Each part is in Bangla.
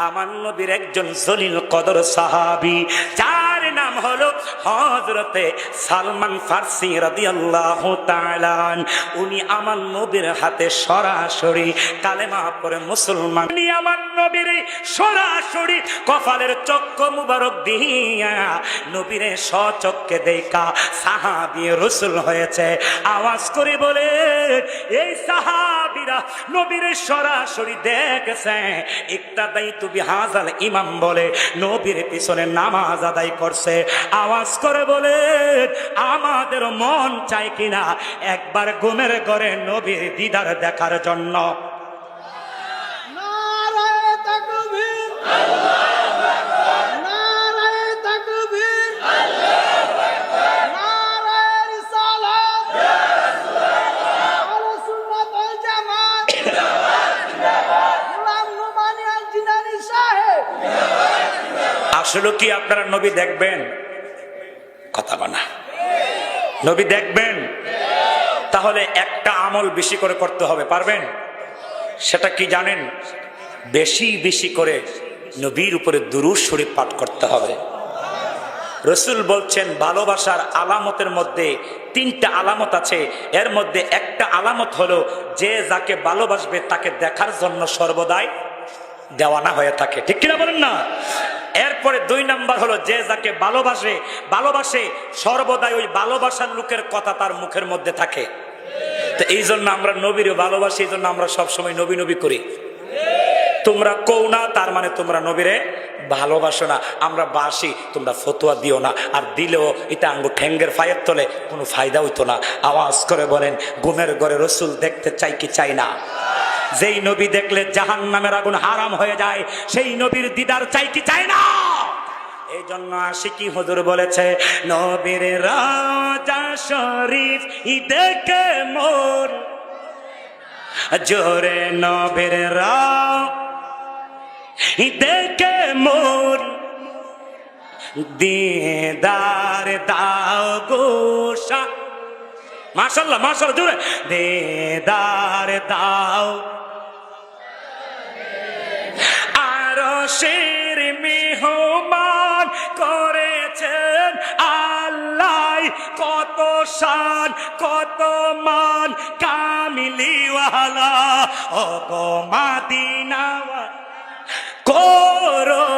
আমার নবীর একজন জলিল কদর সাহাবি যার নাম হলো হজরতে সালমান ফার্সি রাদিয়াল্লাহু তাআলা উনি আমার নবীর হাতে সরাসরি কালেমা পড়ে মুসলমান। উনি আমার নবীর সরাসরি কপালের চক্ক মুবারক দিয়া নবীরে সচক্ষে দেখা সাহাবি রসুল হয়েছে। আওয়াজ করে বলে, এই সাহাবিরা নবীরে সরাসরি দেখেছে। দায়ী তুমি হাজার ইমাম বলে, নবীর পিছনে নামাজ আদায় করছে। আওয়াজ করে বলে আমাদের মন চাই কিনা একবার ঘুমের ঘরে নবীর দিদার দেখার জন্য। আসলে কি আপনারা নবী দেখবেন? কথা বানা। নবী দেখবেন? তাহলে একটা আমল বেশি করে করতে হবে, পারবেন? সেটা কি জানেন? বেশি বেশি করে নবীর উপরে দুরুদ শরীফ পাঠ করতে হবে। রসুল বলছেন, ভালোবাসার আলামতের মধ্যে তিনটা আলামত আছে। এর মধ্যে একটা আলামত হলো, যে যাকে ভালোবাসবে তাকে দেখার জন্য সর্বদাই দেওয়ানা হয়ে থাকে। ঠিক কিনা বলেন না? এরপরে দুই নাম্বার হলো যে যাকে ভালোবাসে ভালোবাসে সর্বদাই ওই ভালোবাসার লোকের কথা তার মুখের মধ্যে থাকে। তো এই জন্য আমরা নবীরও ভালোবাসি, এই জন্য আমরা সবসময় নবী নবী করি। তোমরা কও না, তার মানে তোমরা নবীরে ভালোবাসো না। আমরা বাসি, তোমরা ফতোয়া দিও না। আর দিলেও এটা আঙ্গু ঠ্যাঙ্গের ফায়ের তলে কোনো ফায়দা হইতো না। আওয়াজ করে বলেন গুমের ঘরে রসুল দেখতে চাই কি চাই না? যেই নবী দেখলে জাহান নামের আগুন হারাম হয়ে যায়, সেই নবীর দিদার চাই কি চাই না? এই জন্য আশিকি হজুর বলেছে, নবীর রাজা শরীফ ই দেখে মোর জোরে নবীর রা ই দেখে মোর দিদার দাও গোসা। মাশাল্লাহ মাশাল্লাহ, জোরে। দিদার দাও শের মেহমান করেছেন আল্লাহ। কত সান কত মান, কামিলিওয়ালা। ও গো মাদিনাওয়া করো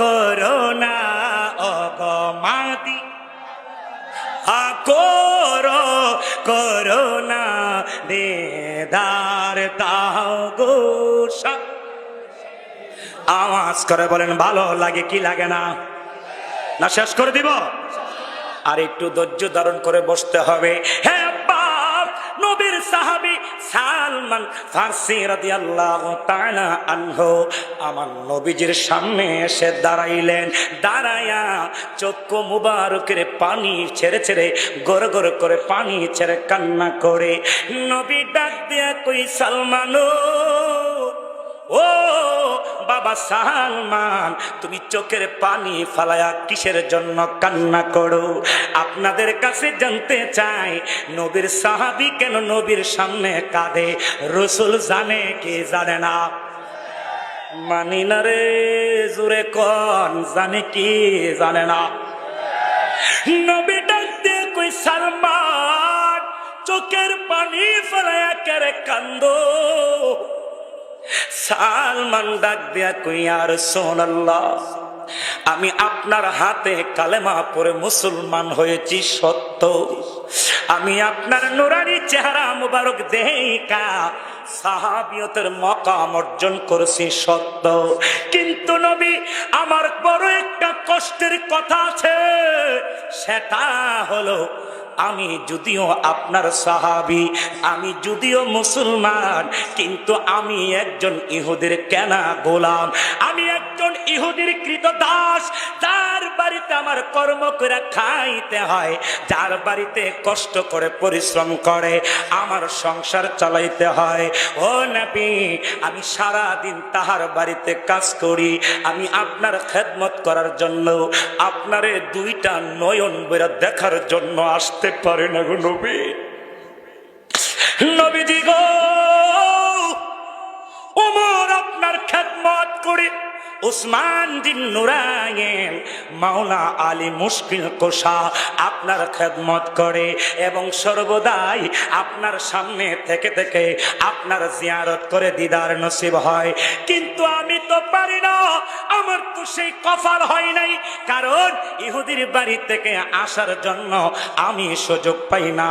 করোনা ও গো মাদি আ করো করোনা দেদার দাও গোসা আওয়াজ করে বলেন, ভালো লাগে কি লাগে না? না, শেষ করে দিব? আর একটু ধৈর্য ধারণ করে বসতে হবে। হ্যাঁ নবীর সাহাবি সালমান ফার্সি রাদিয়াল্লাহু তাআলা আনহু, আমার নবীজির সামনে এসে দাঁড়াইলেন। দাঁড়ায়া চক্ষু মুবারকের পানি ছেড়ে ছেড়ে গড় গড় করে পানি ছেড়ে কান্না করে। নবী ডাক দিয়া কই, সালমানো, ও বাবা সালমান, তুমি চোখের পানি ফালায়া কিসের জন্য কান্না করো? আপনাদের কাছে জানতে চাই, নবীর সাহাবি কেন নবীর সামনে কাঁদে? রসুল জানে, কি জানে না? মানি না রে, জুরে কন, জানে কি জানে না? নবী ডাক দিয়ে কই সালমান, চোখের পানি ফেলায়া কেরে কান্দো? সালমান ডাক দিয়া কই, আর সোনাল্লাহ আমি আপনার হাতে কালেমা পরে মুসলমান হয়েছি, সত্য। আমি আপনার নুরারি চেহারা মুবারক দেহিকা, সাহাবিয়তের মকাম অর্জন করেছি, সত্য। কিন্তু নবী, আমার বড় একটা কষ্টের কথা আছে, সেটা হলো আমি যদিও আপনার সাহাবি, আমি যদিও মুসলমান, কিন্তু আমি একজন ইহুদের কেনা গোলাম, আমি একজন ইহুদির কৃত দাস, যার বাড়িতে আমার কর্ম করে খাইতে হয়, যার বাড়িতে কষ্ট করে পরিশ্রম করে, আমার সংসার চালাইতে হয়। ও নাবি, আমি সারা দিন তাহার বাড়িতে কাজ করি, আমি আপনার খেদমত করার জন্য, আপনারে দুইটা নয়ন বেরা দেখার জন্য আসতে পারে না গো নবী। নবীজি গো আপনার খেদমত করে। উসমান দিন নুরায়েন মাওলা আলী মুশকিল কোষা আপনার খেদমত করে এবং সর্বদাই আপনার সামনে থেকে থেকে আপনার জিয়ারত করে দিদার নসিব হয়। কিন্তু আমি তো পারি না, আমার তো সেই কপাল হয় নাই, কারণ ইহুদির বাড়ি থেকে আসার জন্য আমি সুযোগ পাই না।